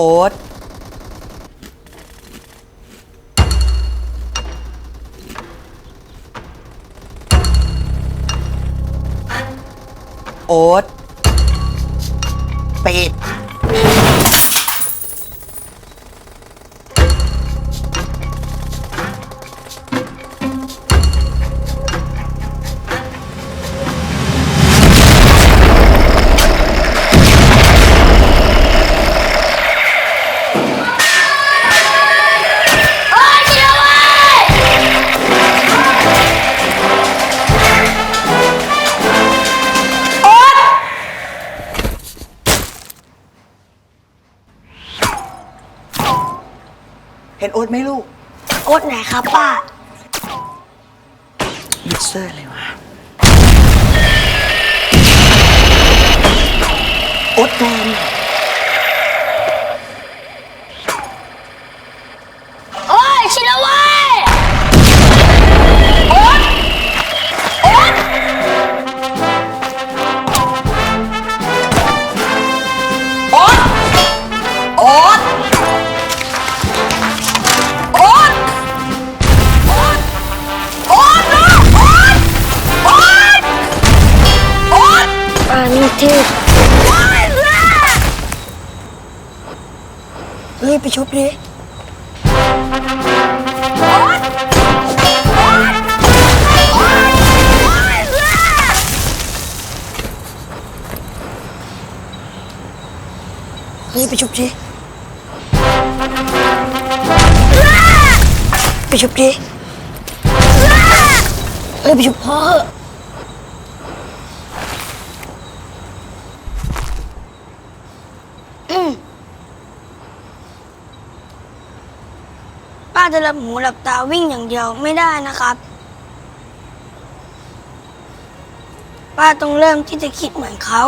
โอ๊ตโอ๊ตปิด เห็นโอ๊ตไหมลูก โอ๊ตไหนครับป้ามิกเซอร์เลยวะโอ๊ตแดง รีบไปชุบดิโอ๊ตโอ๊ตโอ๊ยรีบไปชุบดิไปชุบดิเอ้ยไปชุบพ่อเหอะอืมป้า จะหลับหูหลับตาวิ่งอย่างเดียวไม่ได้นะครับ ป้าต้องเริ่มที่จะคิดเหมือนเขา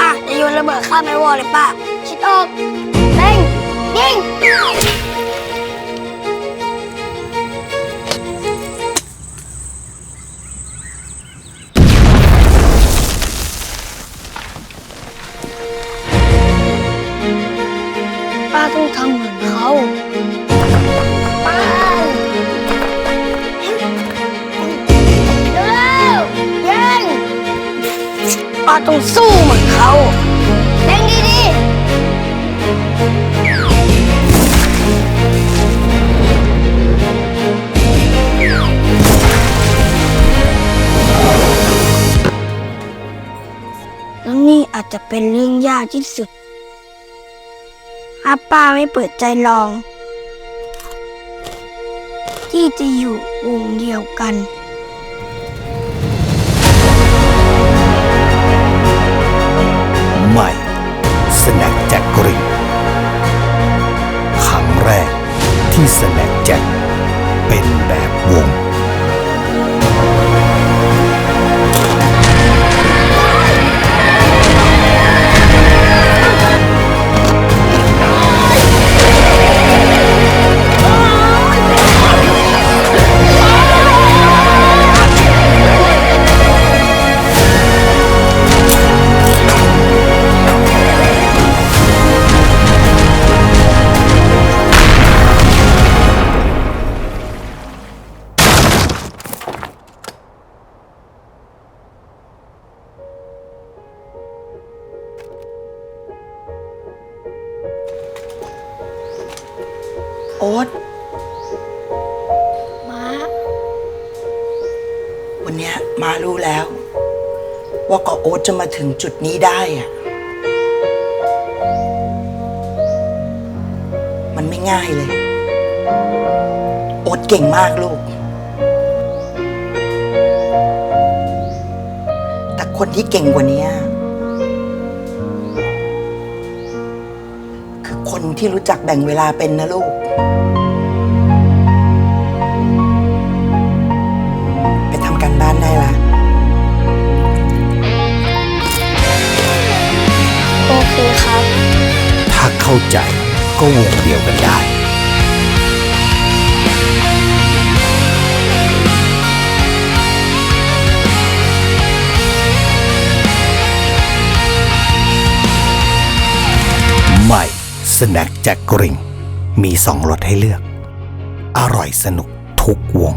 อะจะโยนระเบิดข้ามไอวอลเลยป้าคิดออกเร่งยิง ป้าต้องทำเหมือนเขาป้าเร็วๆยิงป้าต้องสู้เหมือนเขาเล่นดีๆแล้วนี่อาจจะเป็นเรื่องยากที่สุด อาป้าไม่เปิดใจลอง ที่จะอยู่วงเดียวกัน อ๊ตม้า วันเนี้ยมารู้แล้ว ว่าก็โอ๊ตจะมาถึงจุดนี้ได้อะมันไม่ง่ายเลย โอ๊ตเก่งมากลูก แต่คนที่เก่งกว่านี้ คือคนที่รู้จักแบ่งเวลาเป็นนะลูก ไปทำการบ้านได้ละ โอเคครับ ถ้าเข้าใจก็วงเดียวกันได้ สแน็คแจ็คกริงมีสองรสให้เลือก อร่อยสนุกทุกวง